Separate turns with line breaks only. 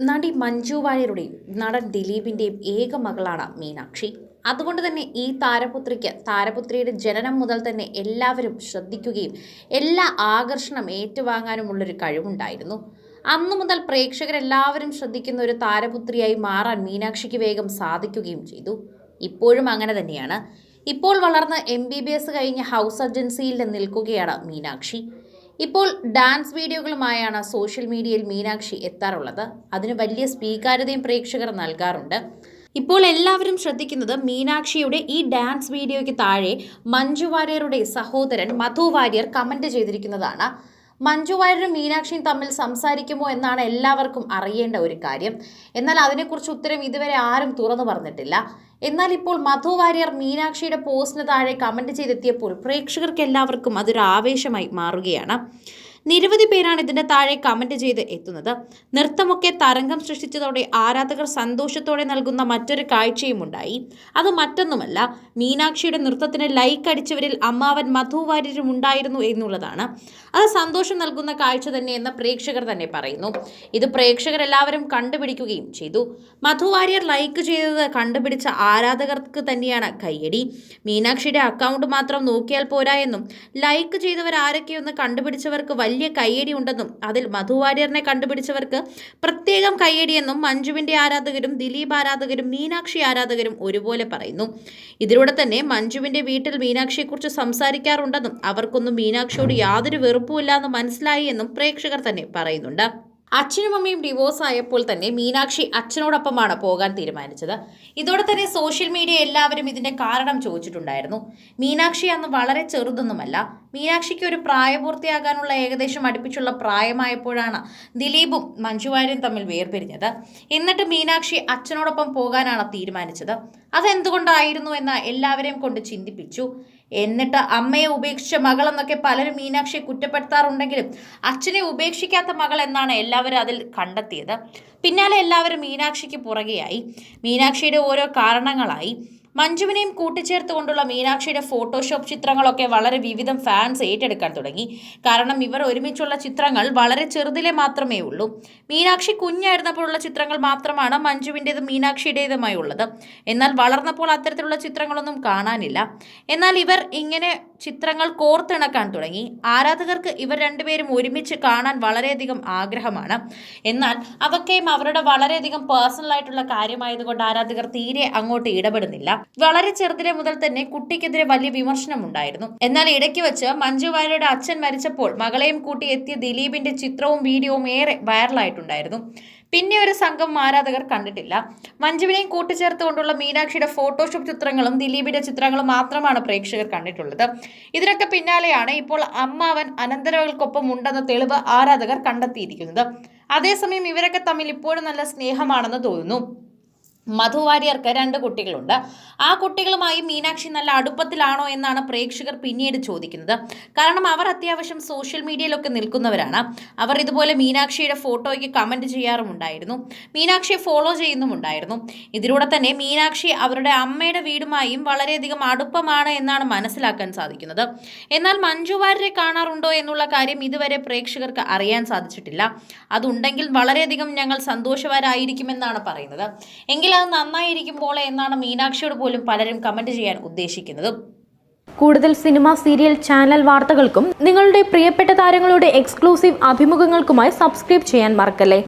നടി മഞ്ജു വാര്യരുടെയും നടൻ ദിലീപിന്റെയും ഏക മകളാണ് മീനാക്ഷി. അതുകൊണ്ട് തന്നെ ഈ താരപുത്രിക്ക് താരപുത്രിയുടെ ജനനം മുതൽ തന്നെ എല്ലാവരും ശ്രദ്ധിക്കുകയും എല്ലാ ആകർഷണം ഏറ്റുവാങ്ങാനുമുള്ളൊരു കഴിവുണ്ടായിരുന്നു. അന്നു മുതൽ പ്രേക്ഷകരെല്ലാവരും ശ്രദ്ധിക്കുന്ന ഒരു താരപുത്രിയായി മാറാൻ മീനാക്ഷിക്ക് വേഗം സാധിക്കുകയും ചെയ്തു. ഇപ്പോഴും അങ്ങനെ തന്നെയാണ്. ഇപ്പോൾ വളർന്ന് എം ബി ബി എസ് കഴിഞ്ഞ് ഹൗസ് അജൻസിയിൽ നിൽക്കുകയാണ് മീനാക്ഷി. ഇപ്പോൾ ഡാൻസ് വീഡിയോകളുമായാണ് സോഷ്യൽ മീഡിയയിൽ മീനാക്ഷി എത്താറുള്ളത്. അതിന് വലിയ സ്വീകാര്യതയും പ്രേക്ഷകർ നൽകാറുണ്ട്. ഇപ്പോൾ എല്ലാവരും ശ്രദ്ധിക്കുന്നത് മീനാക്ഷിയുടെ ഈ ഡാൻസ് വീഡിയോയ്ക്ക് താഴെ മഞ്ജു വാര്യരുടെ സഹോദരൻ മധു വാര്യർ കമന്റ് ചെയ്തിരിക്കുന്നതാണ്. മഞ്ജു വാര്യരും മീനാക്ഷിയും തമ്മിൽ സംസാരിക്കുമോ എന്നാണ് എല്ലാവർക്കും അറിയേണ്ട ഒരു കാര്യം. എന്നാൽ അതിനെക്കുറിച്ച് ഉത്തരം ഇതുവരെ ആരും തുറന്നു പറഞ്ഞിട്ടില്ല. എന്നാൽ ഇപ്പോൾ മധു വാര്യർ മീനാക്ഷിയുടെ പോസ്റ്റിന് താഴെ കമന്റ് ചെയ്തെത്തിയപ്പോൾ പ്രേക്ഷകർക്ക് എല്ലാവർക്കും അതൊരു ആവേശമായി മാറുകയാണ്. നിരവധി പേരാണ് ഇതിന്റെ താഴെ കമന്റ് ചെയ്ത് എത്തുന്നത്. നൃത്തമൊക്കെ തരംഗം സൃഷ്ടിച്ചതോടെ ആരാധകർ സന്തോഷത്തോടെ നൽകുന്ന മറ്റൊരു കാഴ്ചയും ഉണ്ടായി. അത് മറ്റൊന്നുമല്ല മീനാക്ഷിയുടെ നൃത്തത്തിന് ലൈക്ക് അടിച്ചവരിൽ അമ്മാവൻ മധു വാര്യരും ഉണ്ടായിരുന്നു എന്നുള്ളതാണ്. അത് സന്തോഷം നൽകുന്ന കാഴ്ച തന്നെയെന്ന് പ്രേക്ഷകർ തന്നെ പറയുന്നു. ഇത് പ്രേക്ഷകരെല്ലാവരും കണ്ടുപിടിക്കുകയും ചെയ്തു. മധു വാര്യർ ലൈക്ക് ചെയ്തത് കണ്ടുപിടിച്ച ആരാധകർക്ക് തന്നെയാണ് കയ്യടി. മീനാക്ഷിയുടെ അക്കൗണ്ട് മാത്രം നോക്കിയാൽ പോരാ എന്നും ലൈക്ക് ചെയ്തവർ ആരൊക്കെയൊന്ന് കണ്ടുപിടിച്ചവർക്ക് വലിയ കയ്യടി ഉണ്ടെന്നും അതിൽ മധുവാര്യറിനെ കണ്ടുപിടിച്ചവർക്ക് പ്രത്യേകം കയ്യടിയെന്നും മഞ്ജുവിന്റെ ആരാധകരും ദിലീപ് ആരാധകരും മീനാക്ഷി ആരാധകരും ഒരുപോലെ പറയുന്നു. ഇതിലൂടെ തന്നെ മഞ്ജുവിന്റെ വീട്ടിൽ മീനാക്ഷിയെക്കുറിച്ച് സംസാരിക്കാറുണ്ടെന്നും അവർക്കൊന്നും മീനാക്ഷിയോട് യാതൊരു വെറുപ്പുമില്ല എന്ന് മനസ്സിലായി എന്നും പ്രേക്ഷകർ തന്നെ പറയുന്നുണ്ട്. അച്ഛനും അമ്മയും ഡിവോഴ്സ് ആയപ്പോൾ തന്നെ മീനാക്ഷി അച്ഛനോടൊപ്പമാണ് പോകാൻ തീരുമാനിച്ചത്. ഇതോടെ തന്നെ സോഷ്യൽ മീഡിയ എല്ലാവരും ഇതിന്റെ കാരണം ചോദിച്ചിട്ടുണ്ടായിരുന്നു. മീനാക്ഷി അന്ന് വളരെ ചെറുതൊന്നുമല്ല. മീനാക്ഷിക്ക് ഒരു പ്രായപൂർത്തിയാകാനുള്ള ഏകദേശം അടുപ്പിച്ചുള്ള പ്രായമായപ്പോഴാണ് ദിലീപും മഞ്ജുവാര്യരും തമ്മിൽ വേർപിരിഞ്ഞത്. എന്നിട്ട് മീനാക്ഷി അച്ഛനോടൊപ്പം പോകാനാണ് തീരുമാനിച്ചത്. അതെന്തുകൊണ്ടായിരുന്നു എന്ന് എല്ലാവരെയും കൊണ്ട് ചിന്തിപ്പിച്ചു. എന്നിട്ട് അമ്മയെ ഉപേക്ഷിച്ച മകളെന്നൊക്കെ പലരും മീനാക്ഷിയെ കുറ്റപ്പെടുത്താറുണ്ടെങ്കിലും അച്ഛനെ ഉപേക്ഷിക്കാത്ത മകൾ എന്നാണ് എല്ലാവരും അതിൽ കണ്ടെത്തിയത്. പിന്നാലെ എല്ലാവരും മീനാക്ഷിക്ക് പുറകെയായി. മീനാക്ഷിയുടെ ഓരോ കാരണങ്ങളായി. മഞ്ജുവിനെയും കൂട്ടിച്ചേർത്തുകൊണ്ടുള്ള മീനാക്ഷിയുടെ ഫോട്ടോഷോപ്പ് ചിത്രങ്ങളൊക്കെ വളരെ വിവിധം ഫാൻസ് ഏറ്റെടുക്കാൻ തുടങ്ങി. കാരണം ഇവർ ഒരുമിച്ചുള്ള ചിത്രങ്ങൾ വളരെ ചെറുതിലെ മാത്രമേ ഉള്ളൂ. മീനാക്ഷി കുഞ്ഞായിരുന്നപ്പോഴുള്ള ചിത്രങ്ങൾ മാത്രമാണ് മഞ്ജുവിന്റെതും മീനാക്ഷിയുടേതുമായി ഉള്ളത്. എന്നാൽ വളർന്നപ്പോൾ അത്തരത്തിലുള്ള ചിത്രങ്ങളൊന്നും കാണാനില്ല. എന്നാൽ ഇവർ ഇങ്ങനെ ചിത്രങ്ങൾ കോർത്തിണക്കാൻ തുടങ്ങി. ആരാധകർക്ക് ഇവർ രണ്ടുപേരും ഒരുമിച്ച് കാണാൻ വളരെയധികം ആഗ്രഹമാണ്. എന്നാൽ അതൊക്കെയും അവരുടെ വളരെയധികം പേഴ്സണൽ ആയിട്ടുള്ള കാര്യമായതുകൊണ്ട് ആരാധകർ തീരെ അങ്ങോട്ട് ഇടപെടുന്നില്ല. വളരെ ചെറുതിലെ മുതൽ തന്നെ കുട്ടിക്കെതിരെ വലിയ വിമർശനം ഉണ്ടായിരുന്നു. എന്നാൽ ഇടയ്ക്ക് വെച്ച് മഞ്ജു വാര്യരുടെ അച്ഛൻ മരിച്ചപ്പോൾ മകളെയും കൂട്ടി എത്തിയ ദിലീപിന്റെ ചിത്രവും വീഡിയോവും ഏറെ വൈറലായിട്ടുണ്ടായിരുന്നു. പിന്നെ ഒരു സംഘം ആരാധകർ കണ്ടിട്ടില്ല. മഞ്ജുവിനെയും കൂട്ടിച്ചേർത്തുകൊണ്ടുള്ള മീനാക്ഷിയുടെ ഫോട്ടോഷോപ്പ് ചിത്രങ്ങളും ദിലീപിന്റെ ചിത്രങ്ങളും മാത്രമാണ് പ്രേക്ഷകർ കണ്ടിട്ടുള്ളത്. ഇതിനൊക്കെ പിന്നാലെയാണ് ഇപ്പോൾ അമ്മാവൻ അനന്തരവൾക്കൊപ്പം ഉണ്ടെന്ന തെളിവ് ആരാധകർ കണ്ടെത്തിയിരിക്കുന്നത്. അതേസമയം ഇവരൊക്കെ തമ്മിൽ ഇപ്പോഴും നല്ല സ്നേഹമാണെന്ന് തോന്നുന്നു. മധു വാര്യർക്ക് രണ്ട് കുട്ടികളുണ്ട്. ആ കുട്ടികളുമായി മീനാക്ഷി നല്ല അടുപ്പത്തിലാണോ എന്നാണ് പ്രേക്ഷകർ പിന്നീട് ചോദിക്കുന്നത്. കാരണം അവർ അത്യാവശ്യം സോഷ്യൽ മീഡിയയിലൊക്കെ നിൽക്കുന്നവരാണ്. അവർ ഇതുപോലെ മീനാക്ഷിയുടെ ഫോട്ടോയ്ക്ക് കമന്റ് ചെയ്യാറുമുണ്ടായിരുന്നു. മീനാക്ഷിയെ ഫോളോ ചെയ്യുന്നുമുണ്ടായിരുന്നു. ഇതിലൂടെ തന്നെ മീനാക്ഷി അവരുടെ അമ്മയുടെ വീടുമായും വളരെയധികം അടുപ്പമാണ് എന്നാണ് മനസ്സിലാക്കാൻ സാധിക്കുന്നത്. എന്നാൽ മഞ്ജു വാര്യരെ കാണാറുണ്ടോ എന്നുള്ള കാര്യം ഇതുവരെ പ്രേക്ഷകർക്ക് അറിയാൻ സാധിച്ചിട്ടില്ല. അതുണ്ടെങ്കിൽ വളരെയധികം ഞങ്ങൾ സന്തോഷവാരായിരിക്കുമെന്നാണ് പറയുന്നത്. എങ്കിൽ അത് നന്നായിരിക്കുമ്പോൾ എന്നാണ് മീനാക്ഷിയോട് പോലും പലരും കമന്റ് ചെയ്യാൻ ഉദ്ദേശിക്കുന്നത്.
കൂടുതൽ സിനിമ സീരിയൽ ചാനൽ വാർത്തകൾക്കും നിങ്ങളുടെ പ്രിയപ്പെട്ട താരങ്ങളുടെ എക്സ്ക്ലൂസീവ് അഭിമുഖങ്ങൾക്കുമായി സബ്സ്ക്രൈബ് ചെയ്യാൻ മറക്കല്ലേ?